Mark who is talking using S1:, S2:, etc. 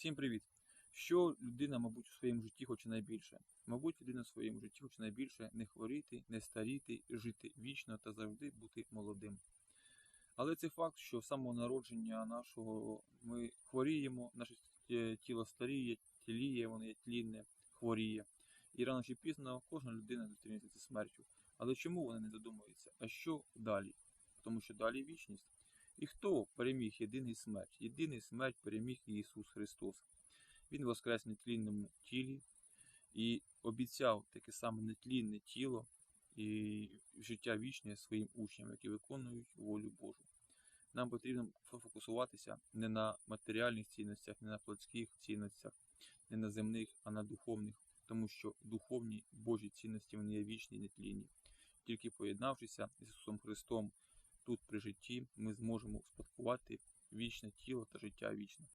S1: Всім привіт! Що людина, мабуть, у своєму житті хоче найбільше? Мабуть, людина в своєму житті хоче найбільше не хворіти, не старіти, жити вічно та завжди бути молодим. Але це факт, що з самого народження нашого ми хворіємо, наше тіло старіє, тіліє, воно є тлінне, хворіє. І рано чи пізно кожна людина зустрінеться зі смертю. Але чому вони не задумуються? А що далі? Тому що далі вічність. І хто переміг єдиний смерть? Єдиний смерть переміг Ісус Христос. Він воскрес в нетлінному тілі і обіцяв таке саме нетлінне тіло і життя вічне своїм учням, які виконують волю Божу. Нам потрібно фокусуватися не на матеріальних цінностях, не на плотських цінностях, не на земних, а на духовних, тому що духовні Божі цінності вони є вічні і нетлінні. Тільки поєднавшися з Ісусом Христом тут при житті, ми зможемо успадкувати вічне тіло та життя вічне.